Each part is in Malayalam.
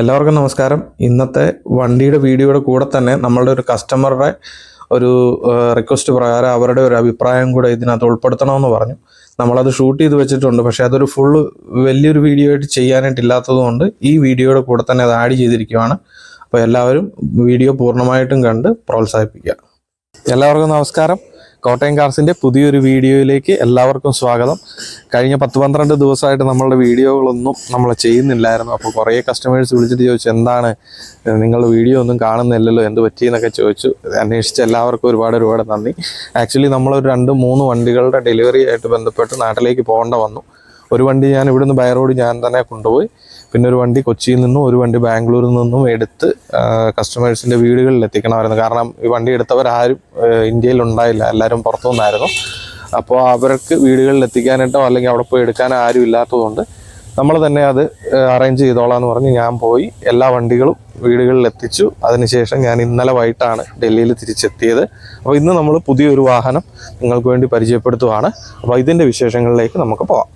എല്ലാവർക്കും നമസ്കാരം. ഇന്നത്തെ വണ്ടിയുടെ വീഡിയോയുടെ കൂടെ തന്നെ നമ്മളുടെ ഒരു കസ്റ്റമറുടെ ഒരു റിക്വസ്റ്റ് പ്രകാരം അവരുടെ ഒരു അഭിപ്രായം കൂടെ ഇതിനകത്ത് ഉൾപ്പെടുത്തണമെന്ന് പറഞ്ഞു. നമ്മളത് ഷൂട്ട് ചെയ്ത് വെച്ചിട്ടുണ്ട്. പക്ഷേ അതൊരു ഫുള്ള് വലിയൊരു വീഡിയോ ആയിട്ട് ചെയ്യാനായിട്ട് ഇല്ലാത്തതുകൊണ്ട് ഈ വീഡിയോയുടെ കൂടെ തന്നെ അത് ആഡ് ചെയ്തിരിക്കുകയാണ് അപ്പോൾ എല്ലാവരും വീഡിയോ പൂർണമായിട്ടും കണ്ട് പ്രോത്സാഹിപ്പിക്കുക. എല്ലാവർക്കും നമസ്കാരം. കോട്ടയം കാർസിന്റെ പുതിയൊരു വീഡിയോയിലേക്ക് എല്ലാവർക്കും സ്വാഗതം. കഴിഞ്ഞ പത്ത് പന്ത്രണ്ട് ദിവസമായിട്ട് നമ്മളുടെ വീഡിയോകളൊന്നും നമ്മൾ ചെയ്യുന്നില്ലായിരുന്നു. അപ്പോൾ കുറേ കസ്റ്റമേഴ്സ് വിളിച്ചിട്ട് ചോദിച്ചു എന്താണ്? നിങ്ങൾ വീഡിയോ ഒന്നും കാണുന്നില്ലല്ലോ എന്ത് പറ്റിയെന്നൊക്കെ ചോദിച്ചു. അന്വേഷിച്ച എല്ലാവർക്കും ഒരുപാട് ഒരുപാട് നന്ദി. ആക്ച്വലി നമ്മളൊരു രണ്ട് മൂന്ന് വണ്ടികളുടെ ഡെലിവറി ആയിട്ട് ബന്ധപ്പെട്ട് നാട്ടിലേക്ക് പോകേണ്ട വന്നു. ഒരു വണ്ടി ഞാൻ ഇവിടുന്ന് ബൈ റോഡ് ഞാൻ തന്നെ കൊണ്ടുപോയി. പിന്നെ ഒരു വണ്ടി കൊച്ചിയിൽ നിന്നും ഒരു വണ്ടി ബാംഗ്ലൂരിൽ നിന്നും എടുത്ത് കസ്റ്റമേഴ്സിന്റെ വീടുകളിൽ എത്തിക്കണമായിരുന്നു. കാരണം ഈ വണ്ടി എടുത്തവരാരും ഇന്ത്യയിൽ ഉണ്ടായില്ല. എല്ലാവരും പുറത്തു നിന്നായിരുന്നു. അപ്പോൾ അവർക്ക് വീടുകളിൽ എത്തിക്കാനായിട്ടോ അല്ലെങ്കിൽ അവിടെ പോയി എടുക്കാനോ ആരും ഇല്ലാത്തതുകൊണ്ട് നമ്മൾ തന്നെ അത് അറേഞ്ച് ചെയ്തോളാം എന്ന് പറഞ്ഞ് ഞാൻ പോയി എല്ലാ വണ്ടികളും വീടുകളിൽ എത്തിച്ചു. അതിനുശേഷം ഞാൻ ഇന്നലെ വൈകിട്ടാണ് ഡൽഹിയിൽ തിരിച്ചെത്തിയത്. അപ്പോൾ ഇന്ന് നമ്മൾ പുതിയൊരു വാഹനം നിങ്ങൾക്ക് വേണ്ടി പരിചയപ്പെടുത്തുവാണ്. അപ്പോൾ ഇതിന്റെ വിശേഷങ്ങളിലേക്ക് നമുക്ക് പോവാം.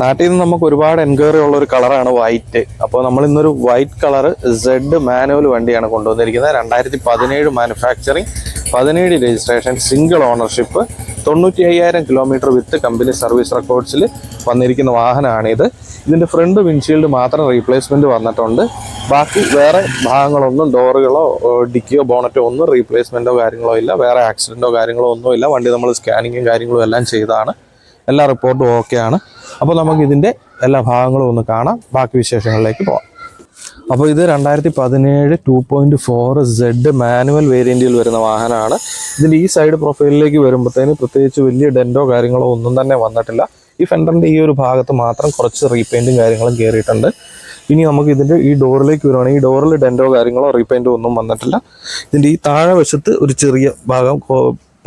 നാട്ടിൽ നിന്ന് നമുക്ക് ഒരുപാട് എൻക്വയറി ഉള്ള ഒരു കളറാണ് വൈറ്റ്. അപ്പോൾ നമ്മൾ ഇന്നൊരു വൈറ്റ് കളർ സെഡ് മാനുവൽ വണ്ടിയാണ് കൊണ്ടുവന്നിരിക്കുന്നത്. രണ്ടായിരത്തി പതിനേഴ് മാനുഫാക്ചറിങ് പതിനേഴ് രജിസ്ട്രേഷൻ സിംഗിൾ ഓണർഷിപ്പ് തൊണ്ണൂറ്റി അയ്യായിരം കിലോമീറ്റർ വിത്ത് കമ്പനി സർവീസ് റെക്കോർഡ്സിൽ വന്നിരിക്കുന്ന വാഹനമാണിത് ഇതിന്റെ ഫ്രണ്ട് വിൻഷീൽഡ് മാത്രം റീപ്ലേസ്മെന്റ് വന്നിട്ടുണ്ട്. ബാക്കി വേറെ ഭാഗങ്ങളൊന്നും ഡോറുകളോ ഡിക്കിയോ ബോണറ്റോ ഒന്നും റീപ്ലേസ്മെന്റോ കാര്യങ്ങളോ ഇല്ല. വേറെ ആക്സിഡന്റോ കാര്യങ്ങളോ ഒന്നുമില്ല. വണ്ടി നമ്മൾ സ്കാനിങ്ങും കാര്യങ്ങളും എല്ലാം ചെയ്തതാണ് എല്ലാ റിപ്പോർട്ടും ഓക്കെയാണ് അപ്പോൾ നമുക്ക് ഇതിന്റെ എല്ലാ ഭാഗങ്ങളും ഒന്ന് കാണാം. ബാക്കി വിശേഷങ്ങളിലേക്ക് പോവാം. അപ്പോൾ ഇത് രണ്ടായിരത്തി പതിനേഴ് two point four Z manual വേരിയന്റിൽ വരുന്ന വാഹനമാണ്. ഇതിന്റെ ഈ സൈഡ് പ്രൊഫൈലിലേക്ക് വരുമ്പോഴത്തേന് പ്രത്യേകിച്ച് വലിയ ഡെന്റോ കാര്യങ്ങളോ ഒന്നും തന്നെ വന്നിട്ടില്ല. ഈ ഫെൻഡറിന്റെ ഈ ഒരു ഭാഗത്ത് മാത്രം കുറച്ച് റീപെയിന്റും കാര്യങ്ങളും കയറിയിട്ടുണ്ട് ഇനി നമുക്ക് ഇതിന്റെ ഈ ഡോറിലേക്ക് വരുവാണെങ്കിൽ ഈ ഡോറിൽ ഡെന്റോ കാര്യങ്ങളോ റീപെയിന്റോ ഒന്നും വന്നിട്ടില്ല. ഇതിന്റെ ഈ താഴെ വശത്ത് ഒരു ചെറിയ ഭാഗം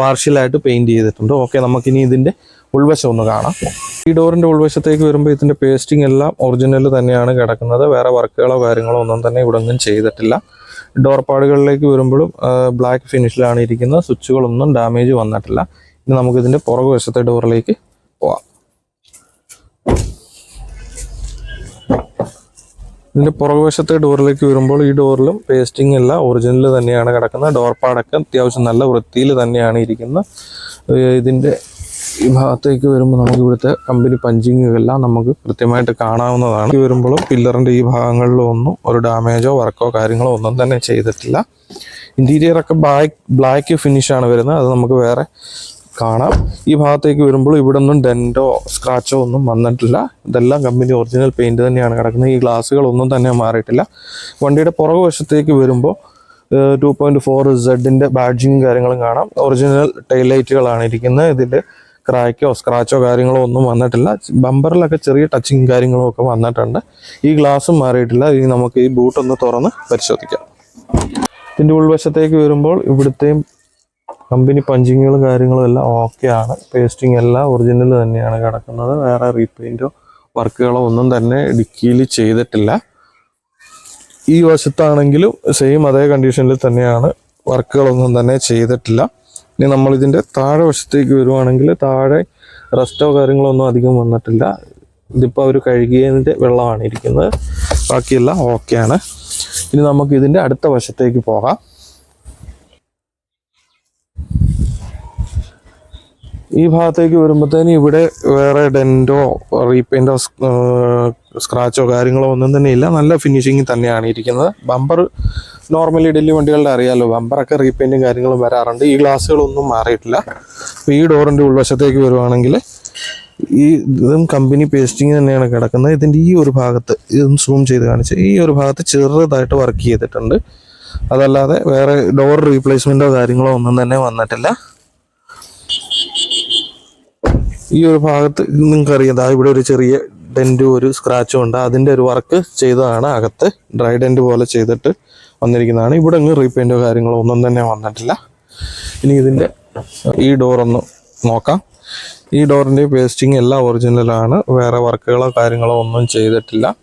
പാർഷ്യലായിട്ട് പെയിന്റ് ചെയ്തിട്ടുണ്ട്. ഓക്കെ നമുക്കിനി ഇതിന്റെ ഉൾവശം ഒന്ന് കാണാം. ഈ ഡോറിന്റെ ഉൾവശത്തേക്ക് വരുമ്പോൾ ഇതിന്റെ പേസ്റ്റിംഗ് എല്ലാം ഒറിജിനൽ തന്നെയാണ് കിടക്കുന്നത്. വേറെ വർക്കുകളോ കാര്യങ്ങളോ ഒന്നും തന്നെ ഇവിടെ ഒന്നും ചെയ്തിട്ടില്ല. ഡോർ പാടുകളിലേക്ക് വരുമ്പോഴും ബ്ലാക്ക് ഫിനിഷിലാണ് ഇരിക്കുന്നത്. സ്വിച്ചുകളൊന്നും ഡാമേജ് വന്നിട്ടില്ല. ഇനി നമുക്ക് ഇതിന്റെ വശത്തെ ഡോറിലേക്ക് പോവാം. ഇതിന്റെ പുറകുവശത്തെ ഡോറിലേക്ക് വരുമ്പോൾ ഈ ഡോറിലും പേസ്റ്റിംഗ് എല്ലാം ഒറിജിനൽ തന്നെയാണ് കിടക്കുന്നത്. ഡോർ പാടൊക്കെ അത്യാവശ്യം നല്ല വൃത്തിയിൽ തന്നെയാണ് ഇരിക്കുന്നത്. ഇതിന്റെ ഈ ഭാഗത്തേക്ക് വരുമ്പോൾ നമുക്ക് ഇവിടുത്തെ കമ്പനി പഞ്ചിങ്ങുകളെല്ലാം നമുക്ക് കൃത്യമായിട്ട് കാണാവുന്നതാണ്. ഈ വരുമ്പോഴും പില്ലറിന്റെ ഈ ഭാഗങ്ങളിലോ ഒന്നും ഒരു ഡാമേജോ വർക്കോ കാര്യങ്ങളോ ഒന്നും തന്നെ ചെയ്തിട്ടില്ല. ഇന്റീരിയറൊക്കെ ബ്ലാക്ക് ബ്ലാക്ക് ഫിനിഷാണ് വരുന്നത്. അത് നമുക്ക് വേറെ കാണാം. ഈ ഭാഗത്തേക്ക് വരുമ്പോൾ ഇവിടെ ഒന്നും ഡെന്റോ സ്ക്രാച്ചോ ഒന്നും വന്നിട്ടില്ല. ഇതെല്ലാം കമ്പനി ഒറിജിനൽ പെയിന്റ് തന്നെയാണ് കിടക്കുന്നത്. ഈ ഗ്ലാസ്സുകളൊന്നും തന്നെ മാറിയിട്ടില്ല. വണ്ടിയുടെ പുറകു വശത്തേക്ക് വരുമ്പോൾ ടു പോയിന്റ് ഫോർ സെഡിന്റെ ബാഡ്ജിങ്ങും കാര്യങ്ങളും കാണാം. ഒറിജിനൽ ടൈലൈറ്റുകളാണ് ഇരിക്കുന്നത്. ഇതിന്റെ ക്രാക്കോ സ്ക്രാച്ചോ കാര്യങ്ങളോ ഒന്നും വന്നിട്ടില്ല. ബമ്പറിലൊക്കെ ചെറിയ ടച്ചിങ് കാര്യങ്ങളും ഒക്കെ വന്നിട്ടുണ്ട്. ഈ ഗ്ലാസ്സും മാറിയിട്ടില്ല. ഇനി നമുക്ക് ഈ ബൂട്ട് ഒന്ന് തുറന്ന് പരിശോധിക്കാം. ഇതിന്റെ ഉൾവശത്തേക്ക് വരുമ്പോൾ ഇവിടുത്തെയും കമ്പനി പഞ്ചിങ്ങുകളും കാര്യങ്ങളും എല്ലാം ആണ്. പേസ്റ്റിംഗ് എല്ലാം ഒറിജിനൽ തന്നെയാണ് കിടക്കുന്നത്. വേറെ റീപെയിന്റോ വർക്കുകളോ ഒന്നും തന്നെ ഡിക്കിയിൽ ചെയ്തിട്ടില്ല. ഈ വശത്താണെങ്കിലും സെയിം അതേ കണ്ടീഷനിൽ തന്നെയാണ് വർക്കുകളൊന്നും തന്നെ ചെയ്തിട്ടില്ല. ഇനി നമ്മളിതിന്റെ താഴെ വശത്തേക്ക് വരുവാണെങ്കിൽ താഴെ റെസ്റ്റോ കാര്യങ്ങളൊന്നും അധികം വന്നിട്ടില്ല. ഇതിപ്പോൾ അവർ കഴുകിയതിന്റെ വെള്ളമാണ് ഇരിക്കുന്നത്. ബാക്കിയെല്ലാം ഓക്കെയാണ് ഇനി നമുക്ക് ഇതിന്റെ അടുത്ത വശത്തേക്ക് പോകാം. ഈ ഭാഗത്തേക്ക് വരുമ്പോഴത്തേന് ഇവിടെ വേറെ ഡെന്റോ റീപെയിന്റോ സ്ക്രാച്ചോ കാര്യങ്ങളോ ഒന്നും തന്നെ ഇല്ല. നല്ല ഫിനിഷിങ് തന്നെയാണ് ഇരിക്കുന്നത്. ബമ്പർ നോർമലി ഡൽഹി വണ്ടികളുടെ അറിയാമല്ലോ ബമ്പറൊക്കെ റീപെയിന്റും കാര്യങ്ങളും വരാറുണ്ട്. ഈ ഗ്ലാസ്സുകളൊന്നും മാറിയിട്ടില്ല. അപ്പോൾ ഈ ഡോറിന്റെ ഉൾവശത്തേക്ക് വരുവാണെങ്കിൽ ഈ ഇതും കമ്പനി പേസ്റ്റിങ് തന്നെയാണ് കിടക്കുന്നത്. ഇതിന്റെ ഈ ഒരു ഭാഗത്ത് ഇതൊന്ന് സൂം ചെയ്ത് കാണിച്ച് ഈ ഒരു ഭാഗത്ത് ചെറുതായിട്ട് വർക്ക് ചെയ്തിട്ടുണ്ട്. അതല്ലാതെ വേറെ ഡോർ റീപ്ലേസ്മെന്റോ കാര്യങ്ങളോ ഒന്നും തന്നെ വന്നിട്ടില്ല. ഈ ഒരു ഭാഗത്ത് നിങ്ങൾക്ക് അറിയാം ദാ ഇവിടെ ഒരു ചെറിയ ഡെന്റും ഒരു സ്ക്രാച്ചും ഉണ്ട്. അതിന്റെ ഒരു വർക്ക് ചെയ്തതാണ് അകത്ത്. ഡ്രൈ ഡെന്റ് പോലെ ചെയ്തിട്ട് വന്നിരിക്കുന്നതാണ്. ഇവിടെ അങ്ങ് റീപെയിന്റോ കാര്യങ്ങളോ ഒന്നും തന്നെ വന്നിട്ടില്ല. ഇനി ഇതിന്റെ ഈ ഡോറൊന്ന് നോക്കാം. ഈ ഡോറിന്റെ പേസ്റ്റിംഗ് എല്ലാം ഒറിജിനലാണ് വേറെ വർക്കുകളോ കാര്യങ്ങളോ ഒന്നും ചെയ്തിട്ടില്ല.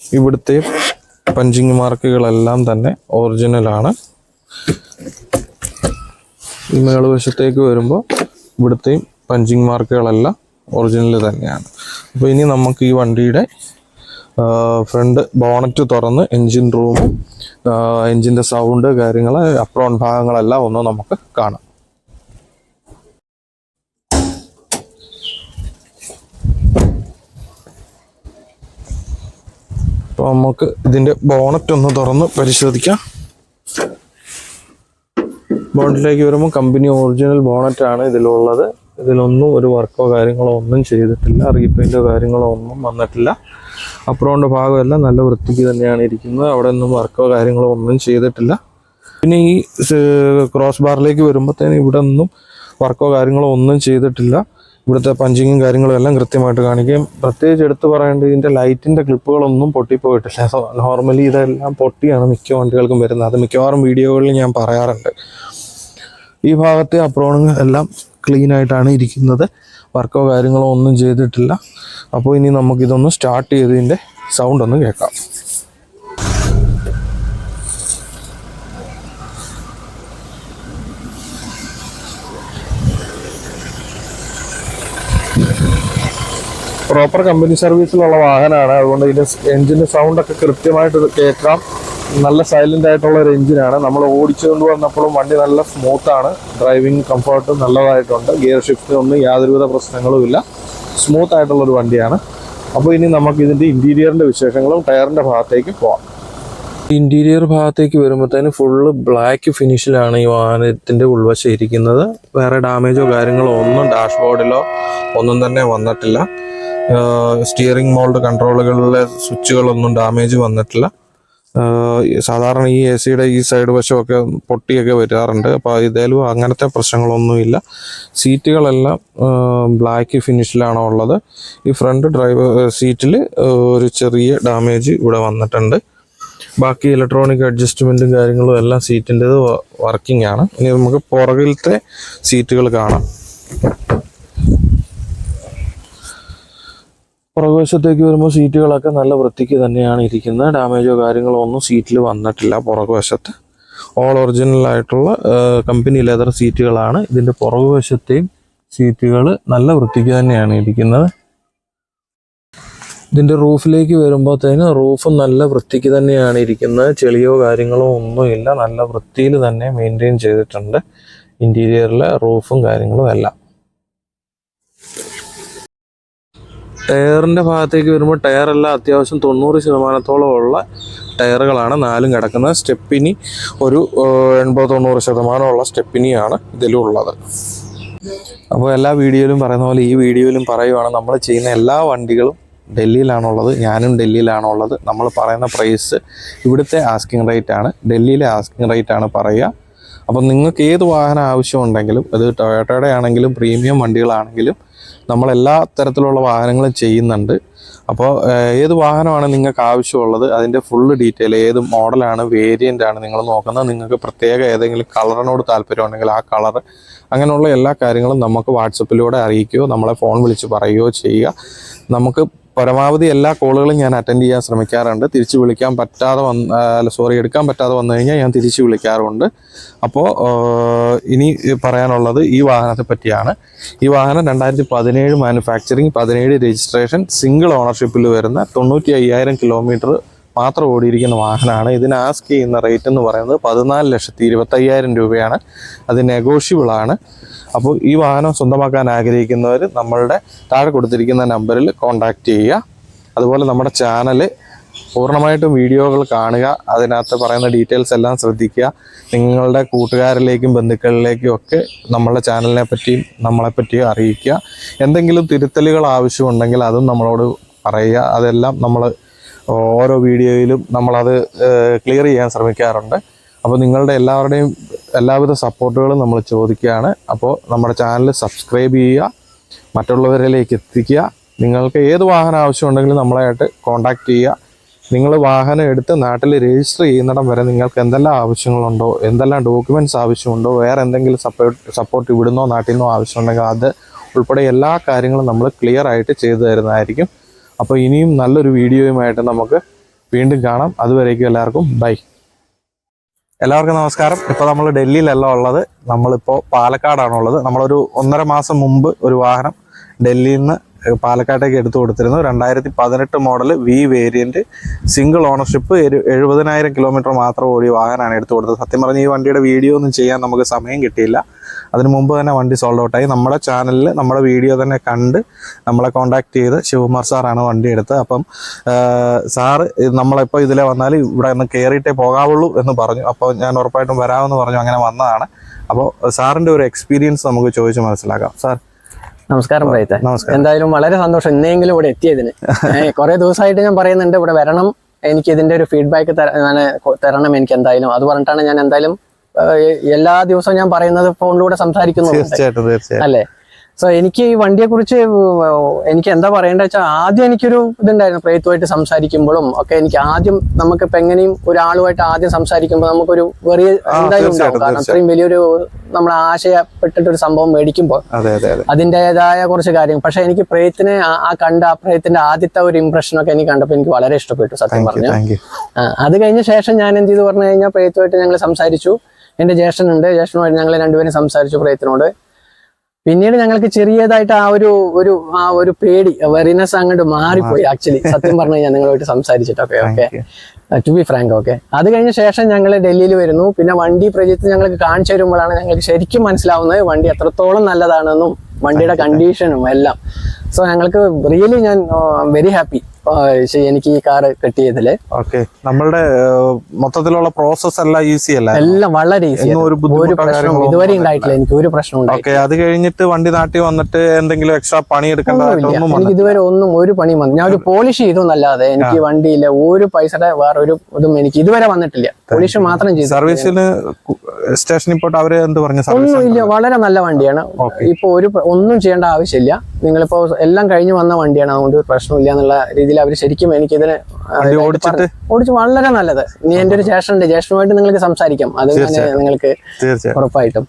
ഇവിടുത്തെ പഞ്ചിങ് മാർക്കുകളെല്ലാം തന്നെ ഒറിജിനലാണ് ഈ മേളുവശത്തേക്ക് വരുമ്പോൾ ഇവിടുത്തെയും പഞ്ചിങ് മാർക്കുകളെല്ലാം ഒറിജിനൽ തന്നെയാണ്. അപ്പോൾ ഇനി നമുക്ക് ഈ വണ്ടിയുടെ ഫ്രണ്ട് ബോണറ്റ് തുറന്ന് എൻജിൻ റൂമും എൻജിന്റെ സൗണ്ട് കാര്യങ്ങൾ അപ്രോൺ ഭാഗങ്ങളെല്ലാം ഒന്ന് നമുക്ക് കാണാം. അപ്പോൾ നമുക്ക് ഇതിന്റെ ബോണറ്റ് ഒന്ന് തുറന്ന് പരിശോധിക്കാം. ബോണറ്റിലേക്ക് വരുമ്പോൾ കമ്പനി ഒറിജിനൽ ബോണറ്റ് ആണ് ഇതിലുള്ളത്. ഇതിലൊന്നും ഒരു വർക്കോ കാര്യങ്ങളോ ഒന്നും ചെയ്തിട്ടില്ല. റീപെയിന്റോ കാര്യങ്ങളോ ഒന്നും വന്നിട്ടില്ല. അപ്പുറോണ്ട് ഭാഗമെല്ലാം നല്ല വൃത്തിക്ക് തന്നെയാണ് ഇരിക്കുന്നത്. അവിടെ ഒന്നും വർക്കോ കാര്യങ്ങളോ ഒന്നും ചെയ്തിട്ടില്ല. പിന്നെ ഈ ക്രോസ് ബാറിലേക്ക് വരുമ്പോഴത്തേനും ഇവിടെ ഒന്നും വർക്കോ കാര്യങ്ങളോ ഒന്നും ചെയ്തിട്ടില്ല. ഇവിടുത്തെ പഞ്ചിങ്ങും കാര്യങ്ങളും എല്ലാം കൃത്യമായിട്ട് കാണിക്കുകയും പ്രത്യേകിച്ച് എടുത്തു പറയേണ്ടത് ഇതിന്റെ ലൈറ്റിന്റെ ക്ലിപ്പുകളൊന്നും പൊട്ടിപ്പോയിട്ടില്ല. നോർമലി ഇതെല്ലാം പൊട്ടിയാണ് മിക്ക വണ്ടികൾക്കും വരുന്നത്. അത് മിക്കവാറും വീഡിയോകളിൽ ഞാൻ പറയാറുണ്ട്. ഈ ഭാഗത്തെ അപ്രോണും എല്ലാം ക്ലീൻ ആയിട്ടാണ് ഇരിക്കുന്നത്. വർക്കോ കാര്യങ്ങളോ ഒന്നും ചെയ്തിട്ടില്ല. അപ്പോൾ ഇനി നമുക്കിതൊന്ന് സ്റ്റാർട്ട് ചെയ്തതിന്റെ സൗണ്ട് ഒന്ന് കേൾക്കാം. പ്രോപ്പർ കമ്പനി സർവീസിലുള്ള വാഹനമാണ്. അതുകൊണ്ട് ഇതിന്റെ എഞ്ചിന്റെ സൗണ്ടൊക്കെ കൃത്യമായിട്ട് കേൾക്കാം. നല്ല സൈലന്റ് ആയിട്ടുള്ള ഒരു എഞ്ചിനാണ് നമ്മൾ ഓടിച്ചുകൊണ്ട് വന്നപ്പോഴും വണ്ടി നല്ല സ്മൂത്ത് ആണ്. ഡ്രൈവിംഗ് കംഫർട്ട് നല്ലതായിട്ടുണ്ട്. ഗിയർ ഷിഫ്റ്റ് ഒന്നും യാതൊരുവിധ പ്രശ്നങ്ങളും ഇല്ല. സ്മൂത്ത് ആയിട്ടുള്ള ഒരു വണ്ടിയാണ്. അപ്പോൾ ഇനി നമുക്ക് ഇതിന്റെ ഇന്റീരിയറിന്റെ വിശേഷങ്ങളും ടയറിന്റെ ഭാഗത്തേക്ക് പോകാം ഇന്റീരിയർ ഭാഗത്തേക്ക് വരുമ്പോഴത്തേന് ഫുള്ള് ബ്ലാക്ക് ഫിനിഷിലാണ് ഈ വാഹനത്തിന്റെ ഉൾവശം ഇരിക്കുന്നത്. വേറെ ഡാമേജോ കാര്യങ്ങളോ ഒന്നും ഡാഷ്ബോർഡിലോ ഒന്നും തന്നെ വന്നിട്ടില്ല. സ്റ്റിയറിംഗ് മോൾഡ് കൺട്രോളുകളിലെ സ്വിച്ചുകളൊന്നും ഡാമേജ് വന്നിട്ടില്ല. സാധാരണ ഈ എ സിയുടെ ഈ സൈഡ് വശമൊക്കെ പൊട്ടിയൊക്കെ വരാറുണ്ട്. അപ്പോൾ ഇതേലും അങ്ങനത്തെ പ്രശ്നങ്ങളൊന്നുമില്ല. സീറ്റുകളെല്ലാം ബ്ലാക്ക് ഫിനിഷിലാണ് ഉള്ളത്. ഈ ഫ്രണ്ട് ഡ്രൈവർ സീറ്റിൽ ഒരു ചെറിയ ഡാമേജ് ഇവിടെ വന്നിട്ടുണ്ട്. ബാക്കി ഇലക്ട്രോണിക് അഡ്ജസ്റ്റ്മെന്റും കാര്യങ്ങളും എല്ലാം സീറ്റിന്റെത് വർക്കിംഗ് ആണ്. ഇനി നമുക്ക് പുറകിലത്തെ സീറ്റുകൾ കാണാം. പുറകുവശത്തേക്ക് വരുമ്പോൾ സീറ്റുകളൊക്കെ നല്ല വൃത്തിക്ക് തന്നെയാണ് ഇരിക്കുന്നത്. ഡാമേജോ കാര്യങ്ങളോ ഒന്നും സീറ്റിൽ വന്നിട്ടില്ല പുറകുവശത്ത്. ഓൾ ഒറിജിനൽ ആയിട്ടുള്ള കമ്പനി ലെതർ സീറ്റുകളാണ്. ഇതിന്റെ പുറകുവശത്തെയും സീറ്റുകൾ നല്ല വൃത്തിക്ക് തന്നെയാണ് ഇരിക്കുന്നത്. ഇതിന്റെ റൂഫിലേക്ക് വരുമ്പോഴത്തേന് റൂഫ് നല്ല വൃത്തിക്ക് തന്നെയാണ് ഇരിക്കുന്നത്. ചെളിയോ കാര്യങ്ങളോ ഒന്നുമില്ല. നല്ല വൃത്തിയിൽ തന്നെ മെയിന്റെയിൻ ചെയ്തിട്ടുണ്ട്. ഇന്റീരിയറിലെ റൂഫും കാര്യങ്ങളും എല്ലാം. ടയറിന്റെ ഭാഗത്തേക്ക് വരുമ്പോൾ ടയറെല്ലാം അത്യാവശ്യം തൊണ്ണൂറ് ശതമാനത്തോളം ഉള്ള ടയറുകളാണ് നാലും കിടക്കുന്നത്. സ്റ്റെപ്പിനി ഒരു എൺപത് തൊണ്ണൂറ് ശതമാനമുള്ള സ്റ്റെപ്പിനിയാണ് ഇതിലുള്ളത്. അപ്പോൾ എല്ലാ വീഡിയോയിലും പറയുന്ന പോലെ ഈ വീഡിയോയിലും പറയുവാണ് നമ്മൾ ചെയ്യുന്ന എല്ലാ വണ്ടികളും ഡൽഹിയിലാണുള്ളത് ഞാനും ഡൽഹിയിലാണുള്ളത്. നമ്മൾ പറയുന്ന പ്രൈസ് ഇവിടുത്തെ ആസ്കിങ് റേറ്റ് ആണ് ഡൽഹിയിലെ ആസ്കിങ് റേറ്റ് ആണ് പറയുക. അപ്പം നിങ്ങൾക്ക് ഏത് വാഹനം ആവശ്യമുണ്ടെങ്കിലും അത് ടൊയോട്ടയുടെ ആണെങ്കിലും പ്രീമിയം വണ്ടികളാണെങ്കിലും നമ്മൾ എല്ലാ തരത്തിലുള്ള വാഹനങ്ങളും ചെയ്യുന്നുണ്ട്. അപ്പോൾ ഏത് വാഹനമാണ് നിങ്ങൾക്ക് ആവശ്യമുള്ളത് അതിന്റെ ഫുള്ള് ഡീറ്റെയിൽ ഏത് മോഡലാണ് വേരിയന്റ് ആണ് നിങ്ങൾ നോക്കുന്നത് നിങ്ങൾക്ക് പ്രത്യേക ഏതെങ്കിലും കളറിനോട് താല്പര്യമുണ്ടെങ്കിൽ ആ കളർ അങ്ങനെയുള്ള എല്ലാ കാര്യങ്ങളും നമുക്ക് വാട്സപ്പിലൂടെ അറിയിക്കുകയോ നമ്മളെ ഫോൺ വിളിച്ച് പറയുകയോ ചെയ്യുക. നമുക്ക് പരമാവധി എല്ലാ കോളുകളും ഞാൻ അറ്റൻഡ് ചെയ്യാൻ ശ്രമിക്കാറുണ്ട്. തിരിച്ചു വിളിക്കാൻ പറ്റാതെ വന്ന് അല്ല സോറി എടുക്കാൻ പറ്റാതെ വന്നു കഴിഞ്ഞാൽ ഞാൻ തിരിച്ചു വിളിക്കാറുണ്ട്. അപ്പോൾ ഇനി പറയാനുള്ളത് ഈ വാഹനത്തെ പറ്റിയാണ്. ഈ വാഹനം രണ്ടായിരത്തി പതിനേഴ് മാനുഫാക്ചറിങ് പതിനേഴ് രജിസ്ട്രേഷൻ സിംഗിൾ ഓണർഷിപ്പിൽ വരുന്ന തൊണ്ണൂറ്റി അയ്യായിരം കിലോമീറ്റർ മാത്രം ഓടിയിരിക്കുന്ന വാഹനമാണ്. ഇതിന് ആസ്ക് ചെയ്യുന്ന റേറ്റ് എന്ന് പറയുന്നത് പതിനാല് ലക്ഷത്തി ഇരുപത്തയ്യായിരം രൂപയാണ്. അത് നെഗോഷ്യബിൾ ആണ്. അപ്പോൾ ഈ വാഹനം സ്വന്തമാക്കാൻ ആഗ്രഹിക്കുന്നവർ നമ്മളുടെ താഴെ കൊടുത്തിരിക്കുന്ന നമ്പറിൽ കോൺടാക്റ്റ് ചെയ്യുക. അതുപോലെ നമ്മുടെ ചാനൽ പൂർണമായിട്ടും വീഡിയോകൾ കാണുക. അതിനകത്ത് പറയുന്ന ഡീറ്റെയിൽസ് എല്ലാം ശ്രദ്ധിക്കുക. നിങ്ങളുടെ കൂട്ടുകാരിലേക്കും ബന്ധുക്കളിലേക്കും ഒക്കെ നമ്മളുടെ ചാനലിനെ പറ്റിയും നമ്മളെപ്പറ്റിയും അറിയിക്കുക. എന്തെങ്കിലും തിരുത്തലുകൾ ആവശ്യമുണ്ടെങ്കിൽ അതും നമ്മളോട് പറയുക. അതെല്ലാം നമ്മൾ ഓരോ വീഡിയോയിലും നമ്മളത് ക്ലിയർ ചെയ്യാൻ ശ്രമിക്കാറുണ്ട്. അപ്പോൾ നിങ്ങളുടെ എല്ലാവരുടെയും എല്ലാവിധ സപ്പോർട്ടുകളും നമ്മൾ ചോദിക്കുകയാണ്. അപ്പോൾ നമ്മുടെ ചാനൽ സബ്സ്ക്രൈബ് ചെയ്യുക മറ്റുള്ളവരിലേക്ക് എത്തിക്കുക. നിങ്ങൾക്ക് ഏത് വാഹനം ആവശ്യമുണ്ടെങ്കിലും നമ്മളായിട്ട് കോൺടാക്റ്റ് ചെയ്യുക. നിങ്ങൾ വാഹനം എടുത്ത് നാട്ടിൽ രജിസ്റ്റർ ചെയ്യുന്നിടം വരെ നിങ്ങൾക്ക് എന്തെല്ലാം ആവശ്യങ്ങളുണ്ടോ എന്തെല്ലാം ഡോക്യുമെന്റ്സ് ആവശ്യമുണ്ടോ വേറെ എന്തെങ്കിലും സപ്പോർട്ട് സപ്പോർട്ട് ഇവിടുന്നോ നാട്ടിൽ നിന്നോ ആവശ്യമുണ്ടെങ്കിൽ അത് ഉൾപ്പെടെ എല്ലാ കാര്യങ്ങളും നമ്മൾ ക്ലിയർ ആയിട്ട് ചെയ്തു തരുന്നതായിരിക്കും. അപ്പോൾ ഇനിയും നല്ലൊരു വീഡിയോയുമായിട്ട് നമുക്ക് വീണ്ടും കാണാം. അതുവരേക്കും എല്ലാവർക്കും ബൈ. എല്ലാവർക്കും നമസ്കാരം. ഇപ്പോൾ നമ്മൾ ഡൽഹിയിലല്ല ഉള്ളത്. നമ്മളിപ്പോൾ പാലക്കാടാണുള്ളത്. നമ്മളൊരു ഒന്നര മാസം മുമ്പ് ഒരു വാഹനം ഡൽഹിയിൽ നിന്ന് പാലക്കാട്ടേക്ക് എടുത്തു കൊടുത്തിരുന്നു. രണ്ടായിരത്തി പതിനെട്ട് model V variant. Single ownership എഴുപതിനായിരം കിലോമീറ്റർ മാത്രം ഓടിയ വാഹനമാണ് എടുത്തു കൊടുത്തത്. സത്യം പറഞ്ഞാൽ ഈ വണ്ടിയുടെ വീഡിയോ ഒന്നും ചെയ്യാൻ നമുക്ക് സമയം കിട്ടിയില്ല. അതിന് മുമ്പ് തന്നെ വണ്ടി സോൾഡ് ഔട്ടായി നമ്മുടെ ചാനലിൽ നമ്മുടെ വീഡിയോ തന്നെ കണ്ട് നമ്മളെ കോൺടാക്ട് ചെയ്ത് ശിവകുമാർ സാറാണ് വണ്ടി എടുത്തത്. അപ്പം സാർ സാറ് നമ്മളിപ്പോൾ ഇതിലെ വന്നാൽ ഇവിടെ ഒന്ന് കയറിയിട്ടേ പോകാവുള്ളൂ എന്ന് പറഞ്ഞു. അപ്പോൾ ഞാൻ ഉറപ്പായിട്ടും വരാമെന്ന് പറഞ്ഞു. അങ്ങനെ വന്നതാണ്. അപ്പോൾ സാറിന്റെ ഒരു എക്സ്പീരിയൻസ് നമുക്ക് ചോദിച്ച് മനസ്സിലാക്കാം. സാർ. നമസ്കാരം പ്രയത്തെ നമസ്കാരം. എന്തായാലും വളരെ സന്തോഷം ഇന്നെങ്കിലും ഇവിടെ എത്തിയതിന്. കുറെ ദിവസമായിട്ട് ഞാൻ പറയുന്നുണ്ട് ഇവിടെ വരണം. എനിക്ക് ഇതിന്റെ ഒരു ഫീഡ്ബാക്ക് തരണം എനിക്ക് എന്തായാലും. അത് പറഞ്ഞിട്ടാണ് ഞാൻ എന്തായാലും എല്ലാ ദിവസവും ഞാൻ പറയുന്നത് ഫോണിലൂടെ സംസാരിക്കുന്നു. തീർച്ചയായിട്ടും തീർച്ചയായിട്ടും. അല്ലേ? സോ എനിക്ക് ഈ വണ്ടിയെ കുറിച്ച് എനിക്ക് എന്താ പറയേണ്ടത് വെച്ചാൽ ആദ്യം എനിക്കൊരു ഇതുണ്ടായിരുന്നു പ്രേത്തുമായിട്ട് സംസാരിക്കുമ്പോഴും ഒക്കെ എനിക്ക് ആദ്യം നമുക്ക് ഇപ്പൊ എങ്ങനെയും ഒരാളുമായിട്ട് ആദ്യം സംസാരിക്കുമ്പോൾ നമുക്കൊരു വെറിയ എന്തായാലും ഉണ്ടാവും. കാരണം അത്രയും വലിയൊരു നമ്മൾ ആശയപ്പെട്ടിട്ടൊരു സംഭവം മേടിക്കുമ്പോൾ അതെ അതെ അതെ. അതിന്റെതായ കുറച്ച് കാര്യങ്ങൾ. പക്ഷെ എനിക്ക് പ്രേത്തിനെ ആ- കണ്ട ആ പ്രേത്തിന്റെ ആദ്യത്തെ ഒരു ഇംപ്രഷൻ ഒക്കെ എനിക്ക് കണ്ടപ്പോൾ എനിക്ക് വളരെ ഇഷ്ടപ്പെട്ടു സത്യം പറഞ്ഞു. അത് കഴിഞ്ഞ ശേഷം ഞാൻ എന്ത് ചെയ്തു? പറഞ്ഞു കഴിഞ്ഞാൽ പ്രേത്തുമായിട്ട് ഞങ്ങൾ സംസാരിച്ചു. എന്റെ ജ്യേഷ്ഠനുണ്ട്. ജ്യേഷ്ഠനുമായിട്ട് ഞങ്ങൾ രണ്ടുപേരും സംസാരിച്ചു പ്രയത്നോട് പിന്നീട് ഞങ്ങൾക്ക് ചെറിയതായിട്ട് ആ ഒരു ഒരു ആ ഒരു പേടി വെറിനെസ് അങ്ങോട്ട് മാറിപ്പോയി ആക്ച്വലി സത്യം പറഞ്ഞു കഴിഞ്ഞാൽ നിങ്ങളുമായിട്ട് സംസാരിച്ചിട്ട് okay okay to be frank okay അത് കഴിഞ്ഞ ശേഷം ഞങ്ങൾ ഡൽഹിയിൽ വരുന്നു. പിന്നെ വണ്ടി പ്രജിത്ത് ഞങ്ങൾക്ക് കാണിച്ചു തരുമ്പോഴാണ് ഞങ്ങൾക്ക് ശരിക്കും മനസ്സിലാവുന്നത് വണ്ടി എത്രത്തോളം നല്ലതാണെന്നും വണ്ടിയുടെ കണ്ടീഷനും എല്ലാം. സോ ഞങ്ങൾക്ക് റിയലി ഞാൻ വെരി ഹാപ്പി എനിക്ക് ഈ കാർ കിട്ടിയതിൽ. ഓക്കെ. നമ്മളുടെ മൊത്തത്തിലുള്ള പ്രോസസ് എല്ലാം ഈസി അല്ല? എല്ലാം വളരെ ഈസി ഒരു ബുദ്ധിമുട്ടോ ഇതുവരെ ഉണ്ടായിട്ടില്ല. എനിക്ക് ഒരു പ്രശ്നം ഓക്കെ അത് കഴിഞ്ഞിട്ട് വണ്ടി നാട്ടി വന്നിട്ട് എന്തെങ്കിലും എക്സ്ട്രാ പണി എടുക്കേണ്ടതായിട്ടൊന്നും എനിക്ക് ഇതുവരെ ഒന്നും ഒരു പണി വന്നു ഞാൻ ഒരു പോളിഷ് ചെയ്തു എന്നല്ലാതെ എനിക്ക് വണ്ടിയില്ല ഒരു പൈസയുടെ വേറെ ഒരു ഇതും എനിക്ക് ഇതുവരെ വന്നിട്ടില്ല. പോളിഷ് മാത്രം ചെയ്തു. സർവീസിന് സ്റ്റേഷനിൽ പോയിട്ട് അവർ എന്ത് പറഞ്ഞു ഒന്നും ഇല്ല വളരെ നല്ല വണ്ടിയാണ്. ഇപ്പൊ ഒരു ഒന്നും ചെയ്യേണ്ട ആവശ്യമില്ല. നിങ്ങളിപ്പോ എല്ലാം കഴിഞ്ഞു വന്ന വണ്ടിയാണ്. അതുകൊണ്ട് പ്രശ്നമില്ല എന്നുള്ള രീതിയിൽ അവർ ശരിക്കും എനിക്കിതിന് ഓടിച്ച് വളരെ നല്ലത്. ഇനി എന്റെ ഒരു ജ്യേഷ്ഠനുണ്ട്. ജ്യേഷ്ഠനുമായിട്ട് നിങ്ങൾക്ക് സംസാരിക്കാം. അത് നിങ്ങൾക്ക് ഉറപ്പായിട്ടും.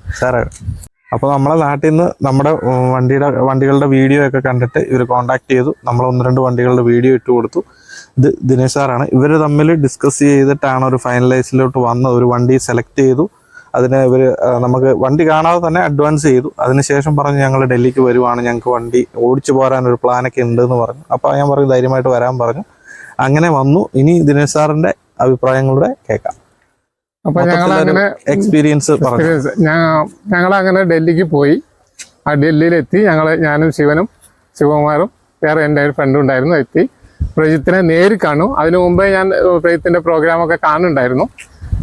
അപ്പോൾ നമ്മളെ നാട്ടിൽ നിന്ന് നമ്മുടെ വണ്ടിയുടെ വണ്ടികളുടെ വീഡിയോ ഒക്കെ കണ്ടിട്ട് ഇവർ കോണ്ടാക്ട് ചെയ്തു. നമ്മൾ ഒന്ന് രണ്ട് വണ്ടികളുടെ വീഡിയോ ഇട്ട് കൊടുത്തു. ഇത് ദിനേശ് സാറാണ്. ഇവർ തമ്മിൽ ഡിസ്കസ് ചെയ്തിട്ടാണ് ഒരു ഫൈനലൈസിലോട്ട് വന്നത്. ഒരു വണ്ടി സെലക്ട് ചെയ്തു. അതിന് ഇവർ നമുക്ക് വണ്ടി കാണാതെ തന്നെ അഡ്വാൻസ് ചെയ്തു. അതിനുശേഷം പറഞ്ഞു ഞങ്ങൾ ഡൽഹിക്ക് വരുവാണ് ഞങ്ങൾക്ക് വണ്ടി ഓടിച്ചു പോരാനൊരു ഒരു പ്ലാനൊക്കെ ഉണ്ടെന്ന് പറഞ്ഞു. അപ്പോൾ ഞാൻ പറഞ്ഞു ധൈര്യമായിട്ട് വരാൻ പറഞ്ഞു. അങ്ങനെ വന്നു. ഇനി ദിനേശ് സാറിന്റെ അഭിപ്രായങ്ങളുടെ കേൾക്കാം. അപ്പൊ ഞങ്ങൾ അങ്ങനെ എക്സ്പീരിയൻസ് പറഞ്ഞു? ഞങ്ങൾ അങ്ങനെ ഡൽഹിക്ക് പോയി. ആ ഡൽഹിയിലെത്തി. ഞങ്ങൾ ഞാനും ശിവനും ശിവകുമാറും വേറെ എന്റെ ഒരു ഫ്രണ്ടും ഉണ്ടായിരുന്നു. എത്തി. പ്രജിത്തിനെ നേരിൽ കാണും. അതിനു മുമ്പേ ഞാൻ പ്രജിത്തിന്റെ പ്രജിത്തിന്റെ പ്രോഗ്രാം ഒക്കെ കാണുന്നുണ്ടായിരുന്നു.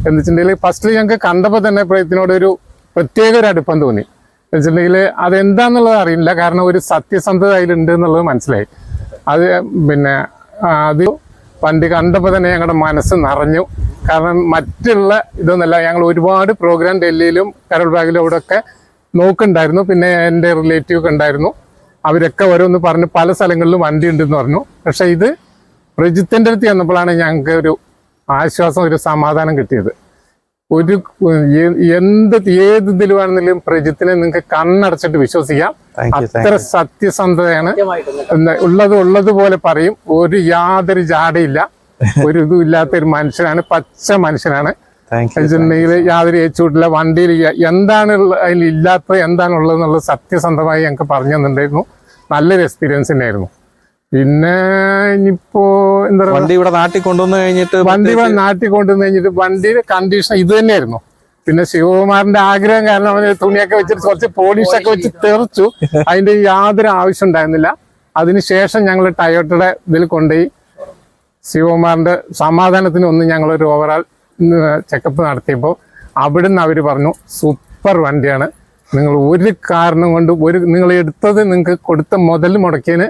എന്ന് വെച്ചിട്ടുണ്ടെങ്കിൽ ഫസ്റ്റ് ഞങ്ങൾക്ക് കണ്ടപ്പോൾ തന്നെ പ്രജിത്തിനോട് ഒരു പ്രത്യേക ഒരു അടുപ്പം തോന്നി. എന്ന് വെച്ചിട്ടുണ്ടെങ്കിൽ അതെന്താന്നുള്ളത് അറിയില്ല. കാരണം ഒരു സത്യസന്ധത അതിലുണ്ട് എന്നുള്ളത് മനസ്സിലായി. അത് പിന്നെ അത് പണ്ട് കണ്ടപ്പോൾ തന്നെ ഞങ്ങളുടെ മനസ്സ് നിറഞ്ഞു. കാരണം മറ്റുള്ള ഇതൊന്നല്ല ഞങ്ങൾ ഒരുപാട് പ്രോഗ്രാം ഡൽഹിയിലും കരൾ ബാഗിലും അവിടെ ഒക്കെ നോക്കുന്നുണ്ടായിരുന്നു. പിന്നെ എന്റെ റിലേറ്റീവ് ഒക്കെ ഉണ്ടായിരുന്നു. അവരൊക്കെ ഓരോന്ന് പറഞ്ഞ് പല സ്ഥലങ്ങളിലും വണ്ടി ഉണ്ടെന്ന് പറഞ്ഞു. പക്ഷെ ഇത് പ്രജിത്തിന്റെ അടുത്ത് ചെന്നപ്പോഴാണ് ഞങ്ങൾക്ക് ഒരു ആശ്വാസം ഒരു സമാധാനം കിട്ടിയത്. ഒരു എന്ത് ഏത് ഇതിൽ വേണമെങ്കിലും പ്രജിത്തിനെ നിങ്ങൾക്ക് കണ്ണടച്ചിട്ട് വിശ്വസിക്കാം. അത്ര സത്യസന്ധതയാണ്. ഉള്ളത് ഉള്ളത് ഉള്ളതുപോലെ പറയും. ഒരു യാതൊരു ജാടയില്ല. ഒരു ഇതും ഇല്ലാത്ത ഒരു മനുഷ്യനാണ് പച്ച മനുഷ്യനാണ്. വെച്ചിട്ടുണ്ടെങ്കിൽ യാതൊരു ഏച്ചുകൂട്ടില്ല വണ്ടിയിൽ എന്താണ് ഉള്ള- അതിൽ ഇല്ലാത്തത് എന്താണ് ഉള്ളത് എന്നുള്ളത് സത്യസന്ധമായി ഞങ്ങൾക്ക് പറഞ്ഞു തന്നിട്ടുണ്ടായിരുന്നു. നല്ലൊരു എക്സ്പീരിയൻസ് തന്നെയായിരുന്നു. പിന്നെ ഇനിയിപ്പോ എന്താ പറയുക വണ്ടി ഇവിടെ നാട്ടിൽ കൊണ്ടുവന്നു കഴിഞ്ഞിട്ട് വണ്ടി ഇവിടെ നാട്ടിൽ കൊണ്ടുവന്നു കഴിഞ്ഞിട്ട് വണ്ടിയുടെ കണ്ടീഷൻ ഇത് തന്നെയായിരുന്നു. പിന്നെ ശിവകുമാറിന്റെ ആഗ്രഹം കാരണം അവന് തുണിയൊക്കെ വെച്ചിട്ട് കുറച്ച് പോളിഷ് ഒക്കെ വെച്ച് തെറിച്ചു. അതിന്റെ യാതൊരു ആവശ്യം ഉണ്ടായിരുന്നില്ല. അതിനുശേഷം ഞങ്ങൾ ടയോട്ടയുടെ ഇതിൽ കൊണ്ടുപോയി. ശിവകുമാറിന്റെ സമാധാനത്തിന് ഒന്ന് ഞങ്ങൾ ഒരു ഓവറാൾ ചെക്കപ്പ് നടത്തിയപ്പോൾ അവിടുന്ന് അവർ പറഞ്ഞു സൂപ്പർ വണ്ടിയാണ്. നിങ്ങൾ ഒരു കാരണം കൊണ്ട് ഒരു നിങ്ങൾ എടുത്തത് നിങ്ങൾക്ക് കൊടുത്ത മുതൽ മുടക്കിയതിന്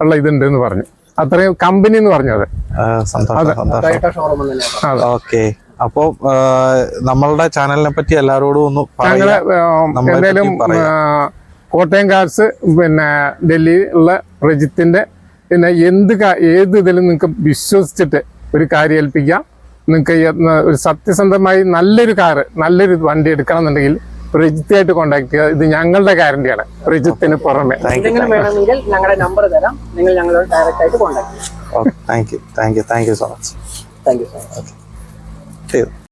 ഉള്ള ഇതുണ്ട് എന്ന് പറഞ്ഞു. അത്രയും കമ്പനി എന്ന് പറഞ്ഞു അത്. ആ, സന്തോഷം സന്തോഷം. ഷോറൂം തന്നെയാണ് ഓക്കെ. അപ്പോ നമ്മളുടെ ചാനലിനെ പറ്റി എല്ലാരോടും ഒന്ന് ഞങ്ങൾ എന്തായാലും കോട്ടയം കാർസ് പിന്നെ ഡൽഹി ഉള്ള പ്രജിത്തിന്റെ പിന്നെ എന്ത് ഏത് ഇതിലും നിങ്ങൾക്ക് വിശ്വസിച്ചിട്ട് ഒരു കാര്യം ഏൽപ്പിക്കാം. നിങ്ങൾക്ക് ഒരു സത്യസന്ധമായി നല്ലൊരു കാറ് നല്ലൊരു വണ്ടി എടുക്കണം എന്നുണ്ടെങ്കിൽ പ്രജിത്തായിട്ട് കോണ്ടാക്ട് ചെയ്യുക. ഇത് ഞങ്ങളുടെ ഗ്യാരണ്ടിയാണ് പ്രജിത്തിന് പുറമെ. എന്തെങ്കിലും വേണമെങ്കിൽ ഞങ്ങളുടെ നമ്പർ തരാം. നിങ്ങൾ ഞങ്ങളോട് ഡയറക്റ്റ് ആയിട്ട് contact thank you thank you thank you so much thank you so much